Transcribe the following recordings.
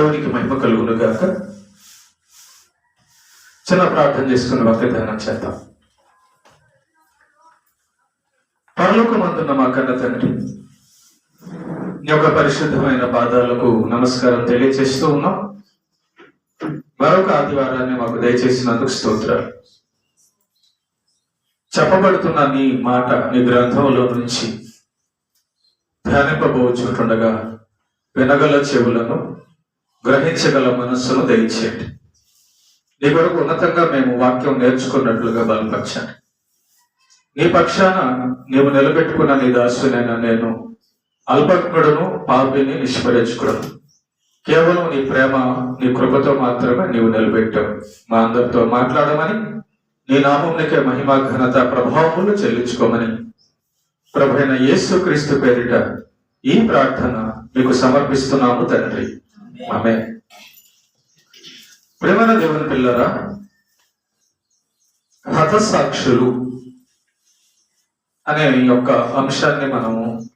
దేవునికి మహిమ కలుగును గాక. చిన్న ప్రార్థన చేసుకుని వాగ్దానం చేద్దాం. పరలోకమందున్న మా కన్న తండ్రి నీ యొక్క పరిశుద్ధమైన పాదాలకు నమస్కారం తెలియజేస్తూ ఉన్నాం. మరొక ఆదివారాన్ని మాకు దయచేసినందుకు స్తోత్రాలు. చెప్పబడుతున్న నీ మాట నీ గ్రంథంలో నుంచి ధ్యానింపబోచుంటుండగా వినగల చెవులను గ్రహించగల మనస్సును దయచేయండి. నీ కొరకు ఉన్నతంగా మేము వాక్యం నేర్చుకున్నట్లుగా బలపరచండి. నీ పక్షాన నీవు నిలబెట్టుకున్న నీ దాసునైనా నేను అల్పజ్ఞుడును పాపిని నిష్పరించుకుడను కేవలం నీ ప్రేమ నీ కృపతో మాత్రమే నీవు నిలబెట్టావు. మా అందరితో మాట్లాడమని నీ నామంనికే మహిమ ఘనత ప్రభావములు చెల్లించుకోమని ప్రభైన యేసు క్రీస్తు పేరిట ఈ ప్రార్థన మీకు సమర్పిస్తున్నాము తండ్రి. ఆమె. ప్రేమన దేవుని పిల్లరా హతసాక్షులు అనే ఈ యొక్క అంశాన్ని మనము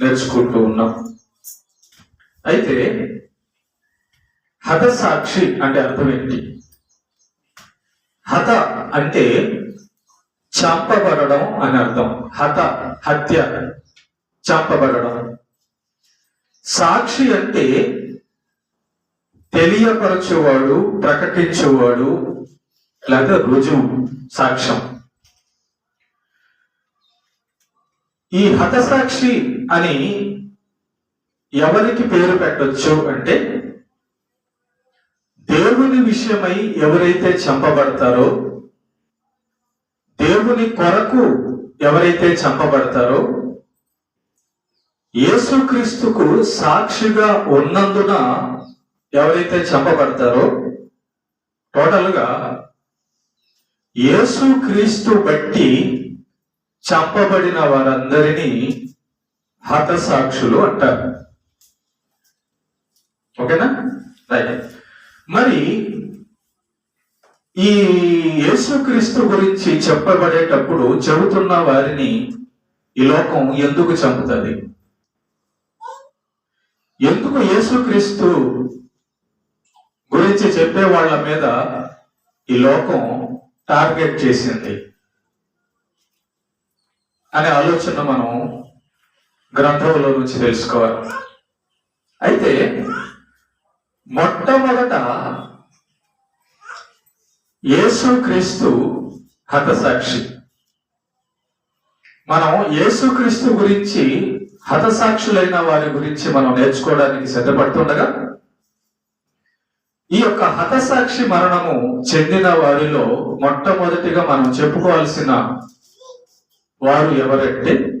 నేర్చుకుంటూ ఉన్నాం. అయితే హతసాక్షి అంటే అర్థం ఏంటి? హత అంటే చంపబడడం అని అర్థం. హత హత్య చంపబడడం. సాక్షి అంటే తెలియపరచేవాడు ప్రకటించేవాడు లేకపోతే రుజువు సాక్ష్యం. ఈ హతసాక్షి అని ఎవరికి పేరు పెట్టొచ్చు అంటే దేవుని విషయమై ఎవరైతే చంపబడతారో దేవుని కొరకు ఎవరైతే చంపబడతారో యేసుక్రీస్తుకు సాక్షిగా ఉన్నందున ఎవరైతే చంపబడతారో టోటల్గా యేసుక్రీస్తు బట్టి చంపబడిన వారందరినీ హతసాక్షులు అంటారు. ఓకేనా? రైట్ మరి ఈ యేసుక్రీస్తు గురించి చెప్పబడేటప్పుడు చెబుతున్న వారిని ఈ లోకం ఎందుకు చంపుతుంది? ఎందుకు యేసుక్రీస్తు గురించి చెప్పే వాళ్ళ మీద ఈ లోకం టార్గెట్ చేసింది అనే ఆలోచన మనం గ్రంథంలో నుంచి తెలుసుకోవాలి. అయితే మొట్టమొదట యేసుక్రీస్తు హతసాక్షి. మనం యేసుక్రీస్తు గురించి హతసాక్షులైన వారి గురించి మనం నేర్చుకోవడానికి సిద్ధపడుతుండగా ఈ యొక్క హతసాక్షి మరణము చెందిన వారిలో మొట్టమొదటిగా మనం చెప్పుకోవాల్సిన వారు ఎవరంటే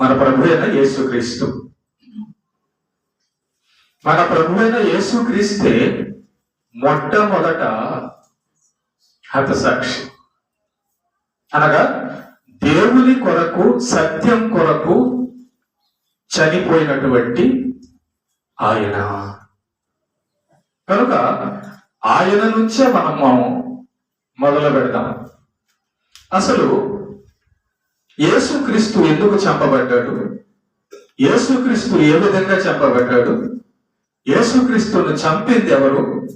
మన ప్రభు అయిన యేసుక్రీస్తు. మన ప్రభు అయిన యేసుక్రీస్తే మొట్టమొదట హతసాక్షి. అనగా దేవుని కొరకు సత్యం కొరకు చనిపోయినటువంటి ఆయన. కనుక ఆయన నుంచే మనము మొదలు పెడదాం. అసలు యేసుక్రీస్తు ఎందుకు చంపబడ్డాడు? యేసుక్రీస్తు ఏ విధంగా చంపబడ్డాడు? యేసుక్రీస్తును చంపింది ఎవరు?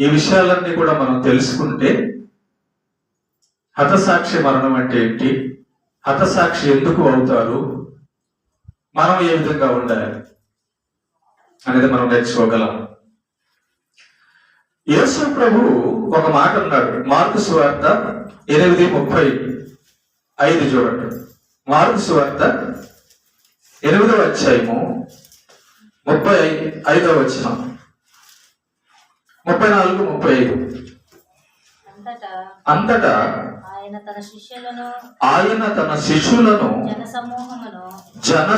ఈ విషయాలన్నీ కూడా మనం తెలుసుకుంటే హతసాక్షి మరణం అంటే ఏంటి? హతసాక్షి ఎందుకు అవుతారు? మనం ఏ విధంగా ఉండాలి అనేది మనం నేర్చుకోగలం. యేసు ప్రభు ఒక మాట అన్నాడు. మార్కు సువార్త ఎనిమిది ముప్పై ఐదు చూడండి. మార్కు సువార్త ఎనిమిదవ అధ్యాయము ముప్పై ఐదవ వచనం. ముప్పై నాలుగు ముప్పై ఐదు. అంతటా? ఆయన తన శిష్యులను ఆయన తన శిష్యులను జన సమూహమును జన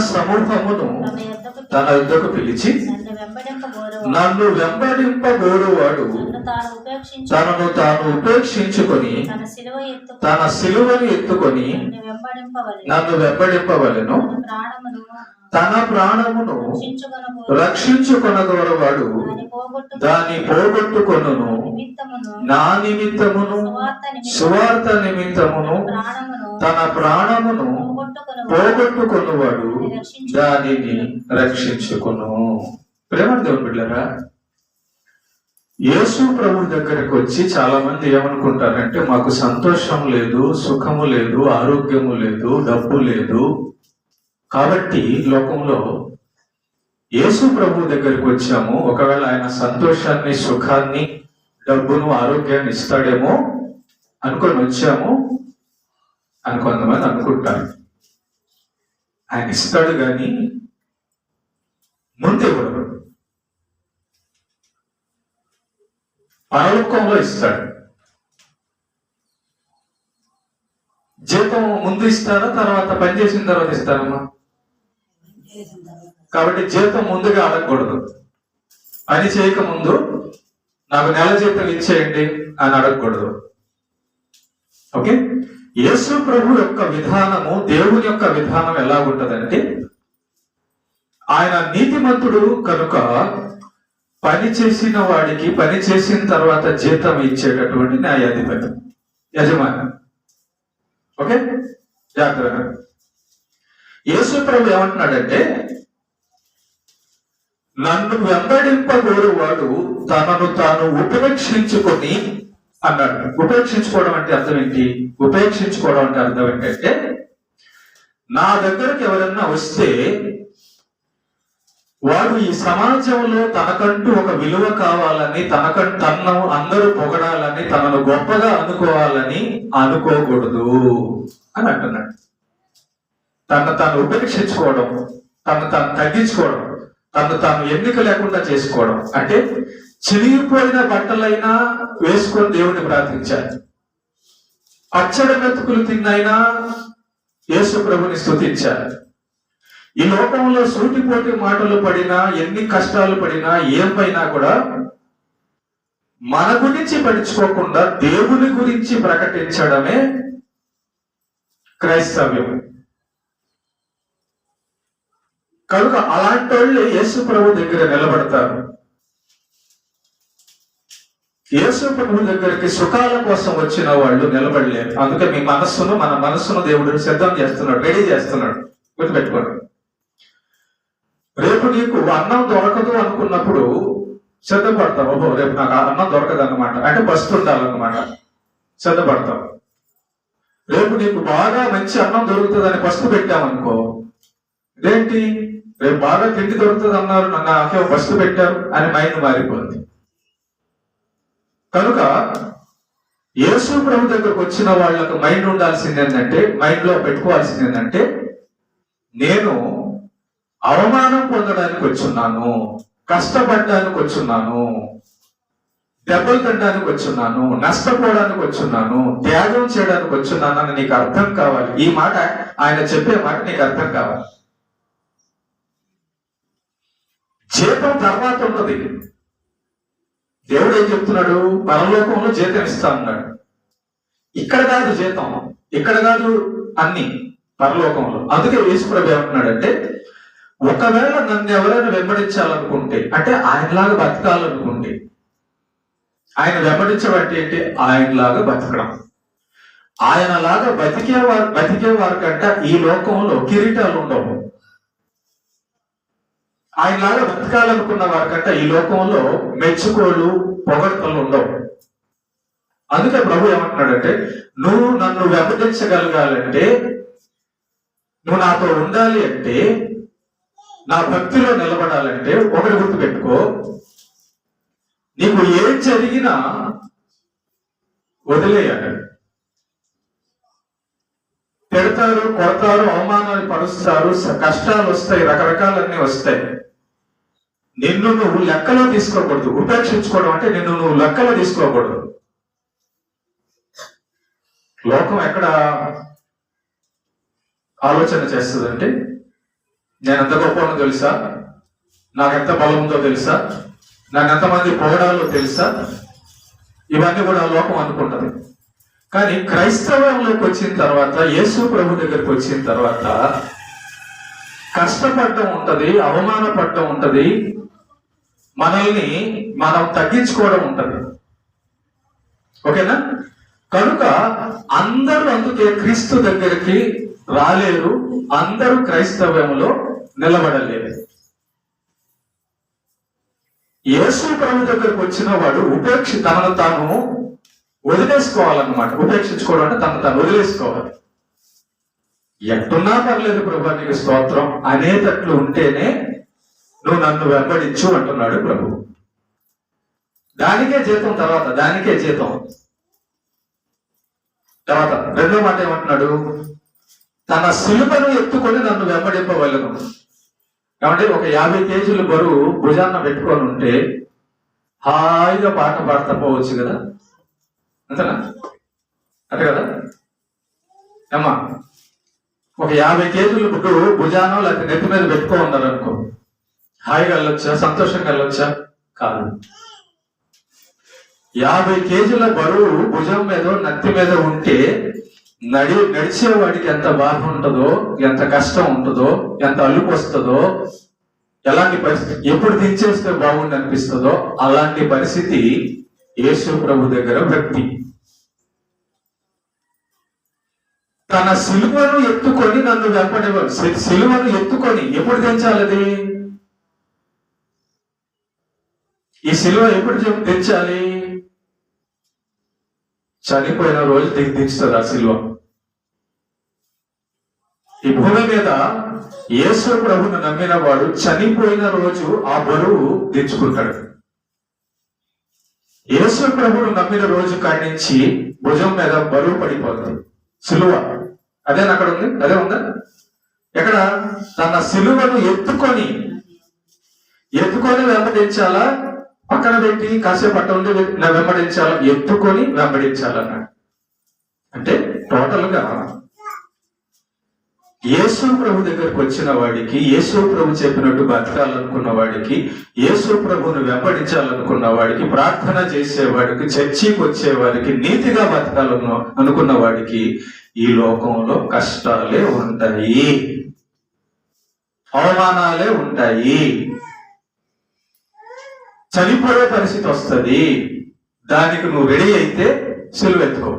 తన యుద్ధకు పిలిచి నన్ను వెంబడింపబోరు నన్ను వెంబడింపగోరువాడు నన్ను తాను ఉపేక్షించి తనను తాను ఉపేక్షించుకొని తన సిలువను ఎత్తుకొని నన్ను వెంబడింపవలెను. తన ప్రాణమును రక్షించుకొనగోరవాడు దాన్ని పోగొట్టుకొనును. నిమిత్తమును. నా నిమిత్తమును సువార్త నిమిత్తము సువార్త నిమిత్తమును తన ప్రాణమును పోగొట్టుకొను పోగొట్టుకున్నవాడు దానిని రక్షించుకును. ప్రేమ దేవుని బిడ్డరా యేసు ప్రభు దగ్గరకు వచ్చి చాలా మంది ఏమనుకుంటారంటే మాకు సంతోషం లేదు సుఖము లేదు ఆరోగ్యము లేదు డబ్బు లేదు. కాబట్టి లోకంలో యేసు ప్రభు దగ్గరికి వచ్చాము. ఒకవేళ ఆయన సంతోషాన్ని సుఖాన్ని డబ్బును ఆరోగ్యాన్ని ఇస్తాడేమో అనుకొని వచ్చాము అని కొంతమంది అనుకుంటారు. ఆయన ఇస్తాడు కానీ ముందు ఇవ్వడు పరలోకంలో ఇస్తాడు. జీతం ముందు ఇస్తారా? తర్వాత పని చేసిన తర్వాత ఇస్తారమ్మా? కాబట్టి జీతం ముందుగా అడగకూడదు పని చేయకముందు నాకు నెల జీతం ఇచ్చేయండి అని అడగకూడదు. ఓకే? యేసు ప్రభు యొక్క విధానము దేవుని యొక్క విధానం ఎలా ఉంటుందంటే ఆయన నీతిమంతుడు కనుక పని చేసిన వాడికి పని చేసిన తర్వాత జీతం ఇచ్చేటటువంటి న్యాయాధిపతి. యజమాని. ఓకే? జాగ్రత్త. యేసు ప్రభు ఏమంటున్నాడంటే నన్ను వెంబడింపగోరువాడు తనను తాను ఉపేక్షించుకొని అన్నాడు. ఉపేక్షించుకోవడం అంటే అర్థం ఏంటి? ఉపేక్షించుకోవడం అంటే అర్థం ఏంటంటే నా దగ్గరకు ఎవరన్నా వస్తే వాడు ఈ సమాజంలో తనకంటూ ఒక విలువ కావాలని తనకంటూ తన అందరూ పొగడాలని తనను గొప్పగా అనుకోవాలని అనుకోకూడదు అని అంటున్నాడు. తను తాను ఉపేక్షించుకోవడం తను తాను తగ్గించుకోవడం తను తాను ఎన్నిక లేకుండా చేసుకోవడం అంటే చిరిగిపోయిన బట్టలైనా వేసుకొని దేవుని ప్రార్థించాలి. పచ్చడి మెతుకులు తిన్నైనా యేసు ప్రభుని స్థుతించాలి ఈ లోకంలో సూటిపోటి మాటలు పడినా ఎన్ని కష్టాలు పడినా ఏం పైనా కూడా మన గురించి పడుచుకోకుండా దేవుని గురించి ప్రకటించడమే క్రైస్తవ్యం. కనుక అలాంటి వాళ్ళు యేసు ప్రభు దగ్గర నిలబడతారు. యేసు ప్రభు దగ్గరికి సుఖాల కోసం వచ్చిన వాళ్ళు నిలబడలేరు. అందుకే మీ మనస్సును మన మనస్సును దేవుడు సిద్ధం చేస్తున్నాడు రెడీ చేస్తున్నాడు. గుర్తుపెట్టుకోండి. రేపు నీకు అన్నం దొరకదు అనుకున్నప్పుడు సిద్ధపడతావు. ఓహో రేపు నాకు అన్నం దొరకదు అన్నమాట అంటే బస్తు ఉండాలన్నమాట. సిద్ధపడతావు. రేపు నీకు బాగా మంచి అన్నం దొరుకుతుందని పస్తు పెట్టామనుకో ఇదేంటి? రేపు బాగా తిండి దొరుకుతుంది అన్నారు నన్ను నాకే బస్తు పెట్టారు అని మైండ్ మారిపోయింది. కనుక యేసు ప్రభు దగ్గరకు వచ్చిన వాళ్ళకు మైండ్ ఉండాల్సింది ఏంటంటే మైండ్లో పెట్టుకోవాల్సింది ఏంటంటే నేను అవమానం పొందడానికి వచ్చున్నాను కష్టపడడానికి వచ్చున్నాను దెబ్బలు తినడానికి వచ్చున్నాను నష్టపోవడానికి వచ్చున్నాను త్యాగం చేయడానికి వచ్చున్నాను అని నీకు అర్థం కావాలి. ఈ మాట ఆయన చెప్పే మాట నీకు అర్థం కావాలి. జీతం తర్వాత ఉన్నది దేవుడు ఏం చెప్తున్నాడు? పరలోకంలో జీతం ఇస్తా ఉన్నాడు ఇక్కడ కాదు జీతం ఇక్కడ కాదు అన్ని పరలోకంలో అందుకే యేసుప్రభు ఏమంటున్నాడంటే ఒకవేళ నన్ను ఎవరైనా వెంబడించాలనుకుంటే అంటే ఆయనలాగా బతకాలనుకుంటే ఆయన వెంబడించబట్టి అంటే ఏంటి ఆయనలాగా బతకడం. ఆయనలాగా బతికే వారు బతికే వారి కంటే ఈ లోకంలో కిరీటాలు ఉండవు. ఆయనలాగా బతకాలనుకున్న వారికంట ఈ లోకంలో మెచ్చుకోలు పొగడ్తలు ఉండవు. అందుకే ప్రభు ఏమంటున్నాడంటే నువ్వు నన్ను వెంబడించగలగాలంటే నువ్వు నాతో ఉండాలి అంటే నా భక్తిలో నిలబడాలంటే ఒకటి గుర్తుపెట్టుకో నీకు ఏం జరిగినా వదిలేయాలి పెడతారు కొడతారు అవమానాలు పరుస్తారు స- కష్టాలు వస్తాయి రకరకాలన్నీ వస్తాయి. నిన్ను నువ్వు లెక్కలో తీసుకోకూడదు. ఉపేక్షించుకోవడం అంటే నిన్ను నువ్వు లెక్కలో తీసుకోకూడదు. లోకం ఎక్కడ ఆలోచన చేస్తుందంటే నేను ఎంత గొప్పనో తెలుసా? నాకు ఎంత బలం ఉందో తెలుసా? నాకు ఎంతమంది పొగడాలో తెలుసా? ఇవన్నీ కూడా లోకం అనుకుంటది. కానీ క్రైస్తవంలోకి వచ్చిన తర్వాత యేసు ప్రభు దగ్గరికి వచ్చిన తర్వాత కష్టపడటం ఉంటది అవమానపడటం ఉంటది మనల్ని మనం తగ్గించుకోవడం ఉంటుంది. ఓకేనా? కనుక అందరూ అందుకే క్రీస్తు దగ్గరికి రాలేరు అందరూ క్రైస్తవ్యంలో నిలబడలేరు యేసు ప్రభు దగ్గరకు వచ్చిన వాడు ఉపేక్ష తనను తాను వదిలేసుకోవాలన్నమాట. ఉపేక్షించుకోవడం అంటే తను తాను వదిలేసుకోవాలి. ఎట్టున్నా పర్లేదు ప్రభు నీకు స్తోత్రం. అనేటట్లు ఉంటేనే నువ్వు నన్ను వెంబడించు అంటున్నాడు ప్రభు. దానికే జీతం తర్వాత దానికే జీతం. తర్వాత రెండో మాట ఏమంటున్నాడు? తన శిలుపను ఎత్తుకొని నన్ను వెంబడింపవలను. కాబట్టి ఒక యాభై కేజీల బరువు భుజాన్న పెట్టుకొని ఉంటే హాయిగా పాట పాడుతూ పోవచ్చు కదా? అంతేనా? అంతే కదా? అమ్మా ఒక యాభై కేజీల బుడ్డు భుజానో లేకపోతే నెత్తి మీద పెట్టుకో ఉన్నారనుకో హాయిగా వెళ్ళొచ్చా? సంతోషంగా వెళ్ళొచ్చా? కాదు. యాభై కేజీల బరువు భుజం మీద నత్తి మీద ఉంటే నడి నడిచేవాడికి ఎంత బాధ ఉంటుందో ఎంత కష్టం ఉంటుందో ఎంత అలుపు వస్తుందో ఎలాంటి పరిస్థితి ఎప్పుడు దించేస్తే బాగుండి అనిపిస్తుందో అలాంటి పరిస్థితి యేసు ప్రభు దగ్గర వ్యక్తి. తన సిలువను ఎత్తుకొని నన్ను వెంపడేవాడు సిలువను ఎత్తుకొని ఎప్పుడు దించాలి అది ఈ సిలువ ఎప్పుడు చెప్ తెచ్చాలి? చనిపోయిన రోజు దిగి దించుతుంది ఆ సిలువ ఈ భూమి మీద యేసు ప్రభును నమ్మిన వాడు చనిపోయిన రోజు ఆ బరువు దించుకుంటాడు యేసు ప్రభును నమ్మిన రోజు కాడి నుంచి భుజం మీద బరువు పడిపోతుంది సిలువ. అదే అక్కడ ఉంది? అదే ఉందా? ఎక్కడ? తన సిలువను ఎత్తుకొని. ఎత్తుకొని వెంబడించాలా? పక్కన పెట్టి కాసేపు పట్ట ఉండి నా ఎత్తుకొని వెంబడించాలన్నాడు. అంటే టోటల్గా యేసు ప్రభు దగ్గరకు వచ్చిన వాడికి యేసు ప్రభు చెప్పినట్టు బతకాలనుకున్న వాడికి యేసు ప్రభును వెంబడించాలనుకున్న వాడికి ప్రార్థన చేసేవాడికి చర్చికి వచ్చేవాడికి నీతిగా బతకాలను అనుకున్న వాడికి ఈ లోకంలో కష్టాలే ఉంటాయి. అవమానాలే ఉంటాయి. చనిపోయే పరిస్థితి వస్తుంది. దానికి నువ్వు రెడీ అయితే సెలవెత్తుకో.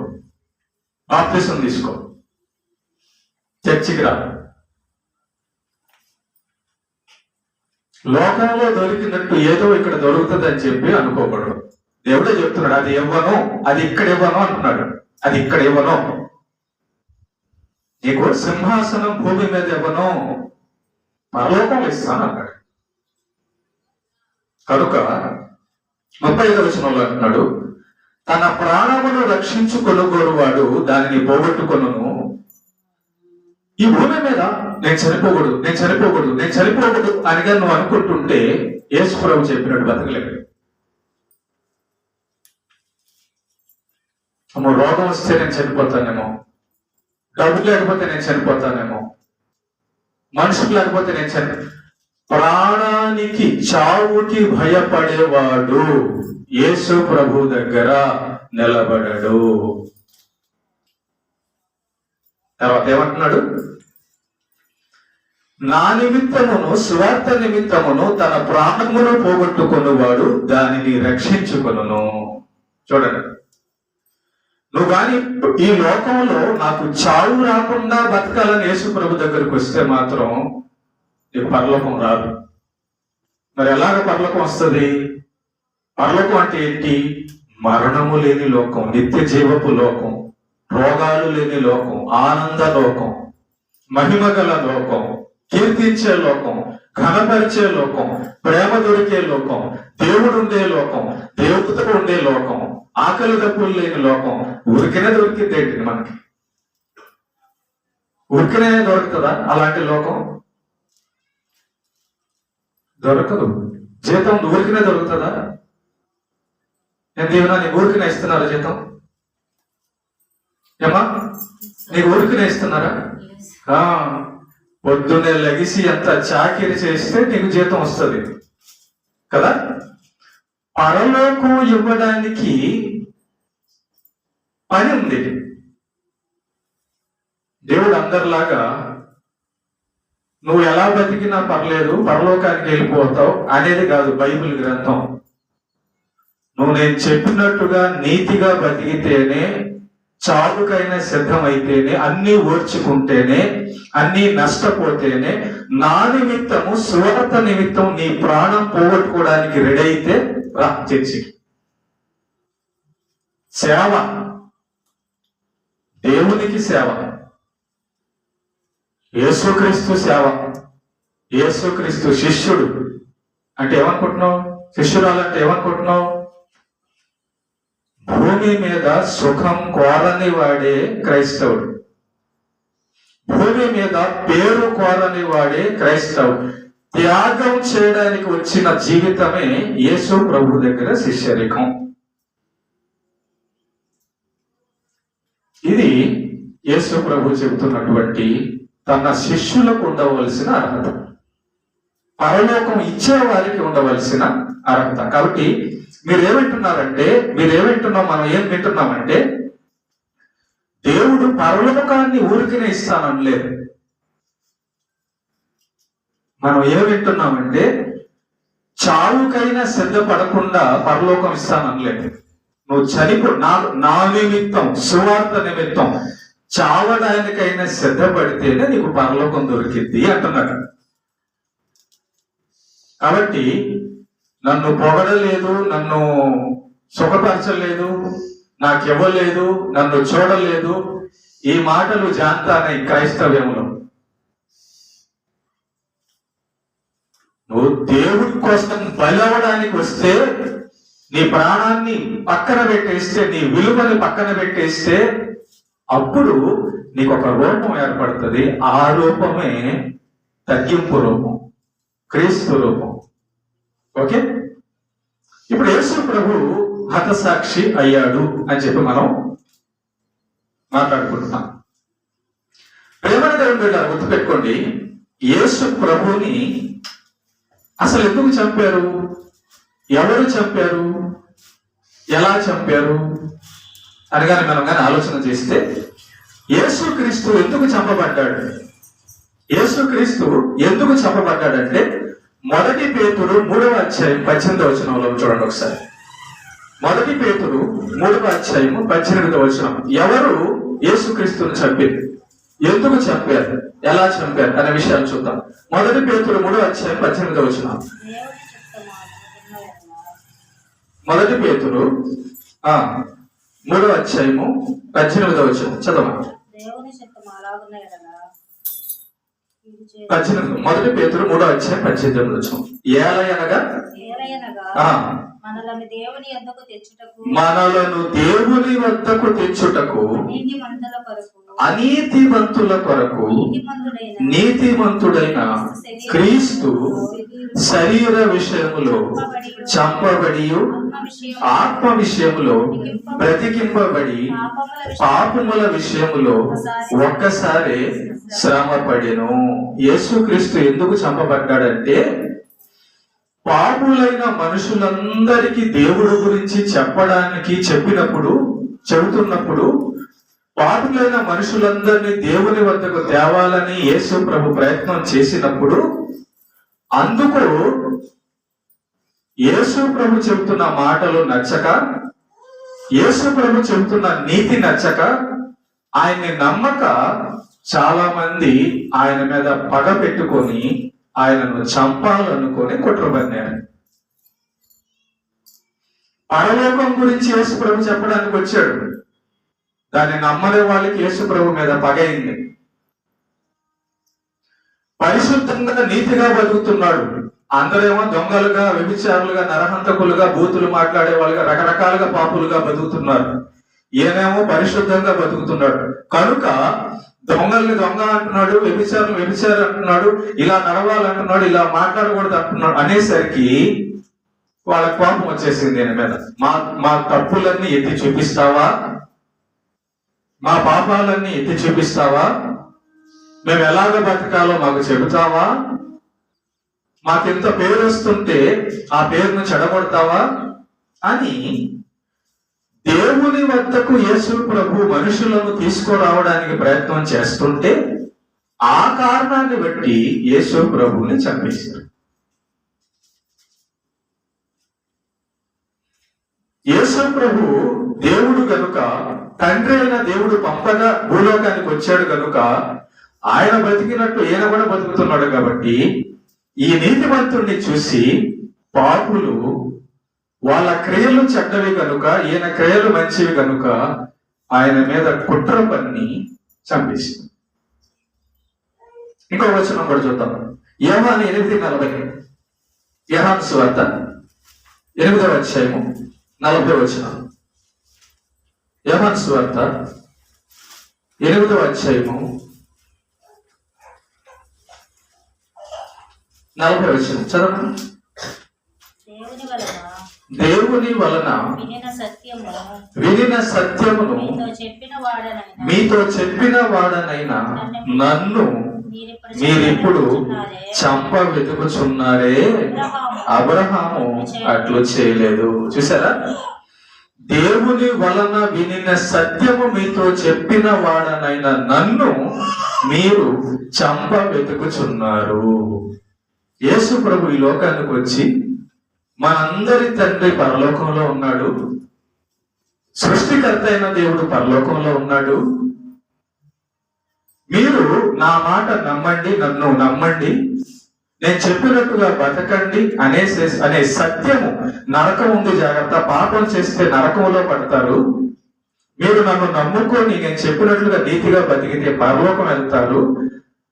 బాప్తిసం తీసుకో. చర్చికి రా. లోకంలో దొరికినట్టు ఏదో ఇక్కడ దొరుకుతుంది అని చెప్పి అనుకోకూడదు. దేవుడే చెప్తున్నాడు అది ఇవ్వను అది ఇక్కడ ఇవ్వను అంటున్నాడు. అది ఇక్కడ ఇవ్వను. నీకు సింహాసనం భూమి మీద ఇవ్వను. పరలోకం ఇస్తాను అన్నాడు కనుక ముప్పై ఐదు వచనంలో అంటున్నాడు తన ప్రాణమును రక్షించుకొనుగోరువాడు దానిని పోగొట్టుకొనును. ఈ భూమి మీద నేను చనిపోకూడదు నేను చనిపోకూడదు నేను చనిపోకూడదు అనిగా నువ్వు అనుకుంటుంటే యేసుప్రభు చెప్పినట్టు బతకలేడు. అమ్మో రోగం వస్తే నేను చనిపోతానేమో డబ్బు లేకపోతే నేను చనిపోతానేమో మనుషులు లేకపోతే నేను చనిపో ప్రాణానికి చావుకి భయపడేవాడు యేసు ప్రభు దగ్గర నిలబడడు. తర్వాత ఏమంటున్నాడు? నా నిమిత్తమును స్వార్థ నిమిత్తమును తన ప్రాణమును పోగొట్టుకున్నవాడు దానిని రక్షించుకొనును. చూడండి. నువ్వు కానీ ఈ లోకంలో నాకు చావు రాకుండా బతకాలని యేసు ప్రభు దగ్గరకు వస్తే మాత్రం పరలోకం రాదు. మరి ఎలాగ పరలోకం వస్తుంది? పరలోకం అంటే ఏంటి? మరణము లేని లోకం నిత్య జీవపు లోకం రోగాలు లేని లోకం ఆనంద లోకం మహిమ గల లోకం కీర్తించే లోకం ఘనపరిచే లోకం ప్రేమ దొరికే లోకం దేవుడు ఉండే లోకం దేవుడితో ఉండే లోకం ఆకలి దప్పులు లేని లోకం ఉరికినే దొరికింది ఏంటి మనకి? ఉరికినే దొరుకుతుందా అలాంటి లోకం? దొరకదు. జీతం ఊరికినే దొరుకుతుందా? నేను దేవునా నీ ఊరికినే ఇస్తున్నారా జీతం? ఏమా? నీ ఊరికినే ఇస్తున్నారా? ఆ, పొద్దున్నే లగిసి ఎంత చాకిరి చేస్తే నీకు జీతం వస్తుంది. కదా? పరలోకం ఇవ్వడానికి పని ఉంది. దేవుడు అందరిలాగా నువ్వు ఎలా బతికినా పర్లేదు పరలోకానికి వెళ్ళిపోతావు అనేది కాదు బైబిల్ గ్రంథం. నువ్వు నేను చెప్పినట్టుగా నీతిగా బతికితేనే చావుకైనా సిద్ధమైతేనే అన్ని ఓర్చుకుంటేనే అన్ని నష్టపోతేనే నా నిమిత్తము సువార్త నిమిత్తం నీ ప్రాణం పోగొట్టుకోవడానికి రెడీ అయితే రా చర్చికి సేవ. దేవునికి సేవ. యేసుక్రీస్తు సేవ. యేసుక్రీస్తు శిష్యుడు. అంటే ఏమనుకుంటున్నావు? శిష్యురాలంటే ఏమనుకుంటున్నావు? భూమి మీద సుఖం కోరని వాడే క్రైస్తవుడు. భూమి మీద పేరు కోరని వాడే క్రైస్తవుడు త్యాగం చేయడానికి వచ్చిన జీవితమే యేసు ప్రభు దగ్గర శిష్యరికం ఇది యేసు ప్రభు చెబుతున్నటువంటి తన శిష్యులకు ఉండవలసిన అర్హత. పరలోకం ఇచ్చే వారికి ఉండవలసిన అర్హత. కాబట్టి మీరు ఏమంటున్నారంటే మీరు ఏమంటున్నాం మనం ఏం వింటున్నామంటే దేవుడు పరలోకాన్ని ఊరికినే ఇస్తానని లేదు. మనం ఏం వింటున్నామంటే చావుకైనా సిద్ధపడకుండా పరలోకం ఇస్తానని లేదు. నువ్వు చనిపో నా నా నిమిత్తం సువార్త నిమిత్తం చావడానికైనా సిద్ధపడితేనే నీకు పరలోకం దొరికింది అంటున్నాడు. కాబట్టి నన్ను పొగడలేదు నన్ను సుఖపరచలేదు నాకు ఇవ్వలేదు నన్ను చూడలేదు. ఈ మాటలు జాంతానే క్రైస్తవ్యంలో. నువ్వు దేవుడి కోసం బలవడానికి వస్తే నీ ప్రాణాన్ని పక్కన పెట్టేస్తే నీ విలువని పక్కన పెట్టేస్తే అప్పుడు నీకు ఒక రూపం ఏర్పడుతుంది. ఆ రూపమే తగ్గింపు రూపం క్రీస్తు రూపం. ఓకే? ఇప్పుడు యేసు ప్రభు హతసాక్షి అయ్యాడు అని చెప్పి మనం మాట్లాడుకుంటున్నాం. ప్రేమణ దేవుని గుర్తుపెట్టుకోండి. యేసు ప్రభుని అసలు ఎందుకు చంపారు? ఎవరు చంపారు? ఎలా చంపారు? కానీ మనం కానీ ఆలోచన చేస్తే యేసుక్రీస్తు ఎందుకు చంపబడ్డాడు? యేసుక్రీస్తు ఎందుకు చంపబడ్డాడంటే మొదటి పేతుడు మూడవ అధ్యాయం పద్దెనిమిదవ వచనంలో చూడండి ఒకసారి. మొదటి పేతుడు మూడవ అధ్యాయము పద్దెనిమిదవ వచనం. ఎవరు యేసుక్రీస్తుని చంపింది ఎందుకు చంపారు? ఎలా చంపారు? అనే విషయాలు చూద్దాం. మొదటి పేతుడు మూడవ అధ్యాయం పద్దెనిమిదవ వచనం. మొదటి పేతుడు ఆ మూడవ అధ్యాయము పద్దెనిమిదవ వచనం. చదవండి పద్దెనిమిది. మొదటి పేతుడు మూడో అధ్యాయం పద్దెనిమిది వచనం. ఏలయనగా? మనలను దేవుని వద్దకు తెచ్చుటకు నీతి మంతుల కొరకు అనీతిమంతుల కొరకు నీతిమంతుడైన నీతిమంతుడైన క్రీస్తు శరీర విషయములో చంపబడి ఆత్మ విషయములో బ్రతికింపబడి పాపముల విషయములో ఒక్కసారి శ్రమపడెను. యేసుక్రీస్తు ఎందుకు చంపబడ్డాడంటే పాపులైన మనుషులందరికీ దేవుడు గురించి చెప్పడానికి చెప్పినప్పుడు చెబుతున్నప్పుడు పాపులైన మనుషులందరినీ దేవుని వద్దకు తేవాలని యేసు ప్రభు ప్రయత్నం చేసినప్పుడు అందుకు యేసు ప్రభు చెబుతున్న మాటలు నచ్చక యేసు ప్రభు చెబుతున్న నీతి నచ్చక ఆయన్ని నమ్మక చాలా మంది ఆయన మీద పగ పెట్టుకొని ఆయనను చంపాలనుకొని కుట్రబన్నారు పరలోకం గురించి యేసు ప్రభు చెప్పడానికి వచ్చాడు. దాన్ని నమ్మని వాళ్ళకి యేసు ప్రభు మీద పగైంది పరిశుద్ధంగా నీతిగా బతుకుతున్నాడు. అందరేమో దొంగలుగా వ్యభిచారులుగా నరహంతకులుగా బూతులు మాట్లాడే వాళ్ళుగా రకరకాలుగా పాపులుగా బతుకుతున్నారు. ఈయనేమో పరిశుద్ధంగా బతుకుతున్నాడు. కనుక దొంగల్ని దొంగ అంటున్నాడు వ్యభిచారులు వ్యభిచారు అంటున్నాడు ఇలా నడవాలంటున్నాడు ఇలా మాట్లాడకూడదు అంటున్నాడు అనేసరికి వాళ్ళ కోపం వచ్చేసింది దీని మీద. మా మా తప్పులన్నీ ఎత్తి చూపిస్తావా? మా పాపాలన్నీ ఎత్తి చూపిస్తావా? మేము ఎలాగ బతకాలో మాకు చెబుతావా? మాకింత పేరు వస్తుంటే ఆ పేరును చెడగొడతావా? అని దేవుని వద్దకు యేసు ప్రభు మనుషులను తీసుకురావడానికి ప్రయత్నం చేస్తుంటే ఆ కారణాన్ని బట్టి యేసు ప్రభుని చంపేశారు. యేసు ప్రభు దేవుడు కనుక తండ్రి అయిన దేవుడు పంపగా భూలోకానికి వచ్చాడు కనుక ఆయన బతికినట్టు ఈయన కూడా బతుకుతున్నాడు కాబట్టి ఈ నీతిమంతుణ్ణి చూసి పాపులు వాళ్ళ క్రియలు చెడ్డవి కనుక ఈయన క్రియలు మంచివి కనుక ఆయన మీద కుట్ర పన్ని చంపేసి ఇంకో వచనం కూడా చూద్దాం. యహాన్ ఎనిమిది నలభై యహాన్ స్వార్త. ఎనిమిదవ అధ్యాయము నలభై వచనం. యహాన్ స్వార్త. ఎనిమిదవ అధ్యాయము నలభై చదవండి. దేవుని వలన వినిన సత్యము వినిన సత్యమును మీతో చెప్పిన వాడనైనా నన్ను మీరిప్పుడు చంప వెతుకుచున్నారే. అబ్రహాము. అట్లు చేయలేదు. చూసారా దేవుని వలన వినిన సత్యము మీతో చెప్పిన వాడనైన నన్ను మీరు చంప వెతుకుచున్నారు. యేసు ప్రభు ఈ లోకానికి వచ్చి మనందరి తండ్రి పరలోకంలో ఉన్నాడు. సృష్టికర్త అయిన దేవుడు పరలోకంలో ఉన్నాడు. మీరు నా మాట నమ్మండి నన్ను నమ్మండి. నేను చెప్పినట్టుగా బతకండి అనేసే అనే సత్యము నరకం ఉంది జాగ్రత్త. పాపం చేస్తే నరకంలో పడతారు. మీరు నన్ను నమ్ముకొని నేను చెప్పినట్లుగా నీతిగా బతికితే పరలోకం వెళ్తారు.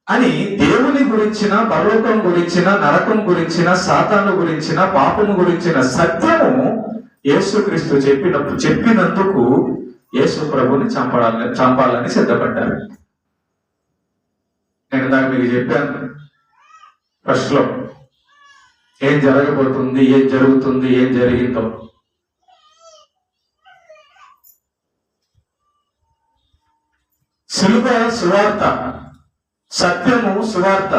అని దేవుని గురించిన పరలోకం గురించిన నరకం గురించిన సాతాను గురించిన పాపము గురించిన సత్యము యేసుక్రీస్తు చెప్పినప్పుడు చెప్పినందుకు యేసు ప్రభుని చంపాలని చంపాలని సిద్ధపడ్డారు. నేను దాన్ని మీకు చెప్పాను ఫస్ట్లో ఏం జరగబోతుంది ఏం జరుగుతుంది ఏం జరిగిందో. సులువ సువార్త సత్యము సువార్త.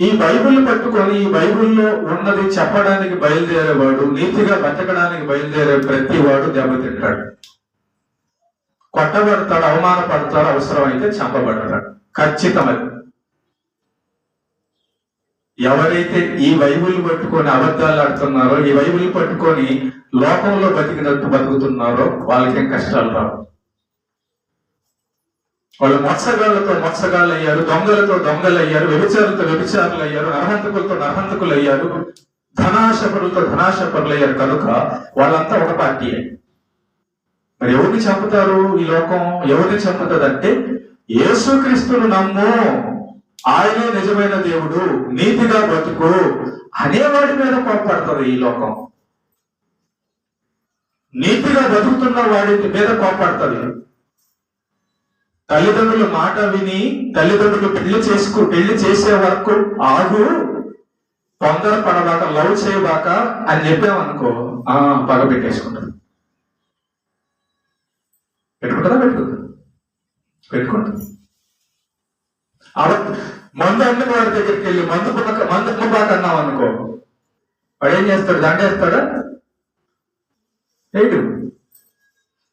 ఈ బైబిల్ పట్టుకొని ఈ బైబిల్లో ఉన్నది చెప్పడానికి బయలుదేరేవాడు నీతిగా బతకడానికి బయలుదేరే ప్రతి వాడు దెబ్బతింటాడు. కొట్టబడతాడు అవమానపడతాడు అవసరమైతే చంపబడతాడు. ఖచ్చితమది. ఎవరైతే ఈ బైబిల్ పట్టుకొని అబద్ధాలు ఆడుతున్నారో ఈ బైబిల్ పట్టుకొని లోకంలో బతికినట్టు బతుకుతున్నారో వాళ్ళకేం కష్టాలు రావు. వాళ్ళు మత్సగాళ్ళతో మత్సగాళ్ళు అయ్యారు దొంగలతో దొంగలు అయ్యారు వ్యభిచారులతో వ్యభిచారులు అయ్యారు నరహంతకులతో నరహంతకులు అయ్యారు ధనాశపరులతో ధనాశపరులు అయ్యారు కనుక వాళ్ళంతా ఒక పార్టీ. మరి ఎవరిని చంపుతారు ఈ లోకం? ఎవరిని చంపుతుందంటే యేసుక్రీస్తును నమ్ము. ఆయనే నిజమైన దేవుడు నీతిగా బతుకు అనేవాడి మీద కోప్పడుతుంది ఈ లోకం. నీతిగా బతుకుతున్న వాడి మీద కోప్పడుతుంది. తల్లిదండ్రుల మాట విని తల్లిదండ్రులు పెళ్ళి చేసుకు పెళ్ళి చేసే వరకు ఆగు తొందర పడబాక లవ్ చేయబాక అని చెప్పామనుకో ఆ పగ పెట్టేసుకుంటారు. పెట్టుకుంటారా? పెట్టుకుంటారు పెట్టుకుంటారు మందు అమ్మిన వాడి దగ్గరికి వెళ్ళి మందు పునక మందు పునబాక అన్నాం అనుకో వాడు ఏం చేస్తాడు? దండేస్తాడా? ఏడు.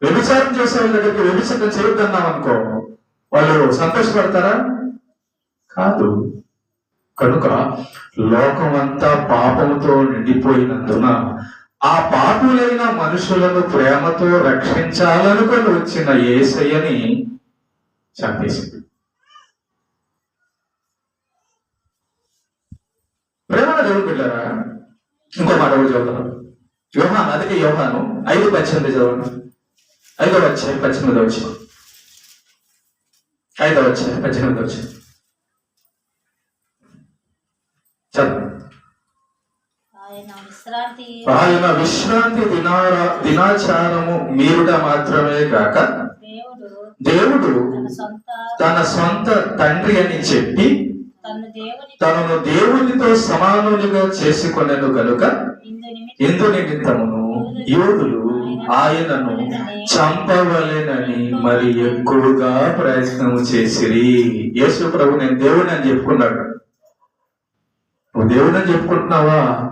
వ్యభిచారం చేసే వాళ్ళ దగ్గరికి వ్యభిచారం చేయొద్దన్నాం అనుకో వాళ్ళు సంతోషపడతారా? కాదు. కనుక లోకం అంతా పాపముతో నిండిపోయినందున ఆ పాపులైన మనుషులను ప్రేమతో రక్షించాలనుకొని వచ్చిన ఏసయ్యని చంపేసింది. ప్రేమ దేవుడు బిడ్డారా ఇంకో మాట కూడా చదువుతాను యోహాన్ అదే యోహాను ఐదు పద్దెనిమిది చదవండి. ఐదో వచ్చాయి పద్దెనిమిది వచ్చాయి ఐదవ వచ్చాయి పద్దెనిమిది వచ్చి చదువు. ఆయన విశ్రాంతి. దినార దినాచారము మీరుట మాత్రమే కాక దేవుడు తన సొంత తండ్రి అని చెప్పి తనను దేవునితో సమానునిగా చేసుకొనెను కనుక ఇందు నిమిత్తమును యూదులు ఆయనను చంపవలేనని మరి ఎక్కువగా ప్రయత్నం చేసిరి. యేసు ప్రభు నేను దేవుడిని అని చెప్పుకున్నాడు. నువ్వు దేవుడిని అని చెప్పుకుంటున్నావా?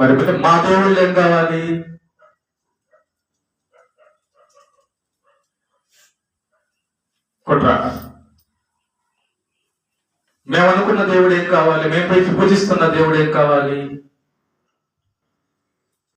మరి మా దేవుళ్ళు ఏం కావాలి? కుట్రా. మేము అనుకున్న దేవుడు ఏం కావాలి? మేము పైకి పూజిస్తున్న దేవుడు ఏం కావాలి?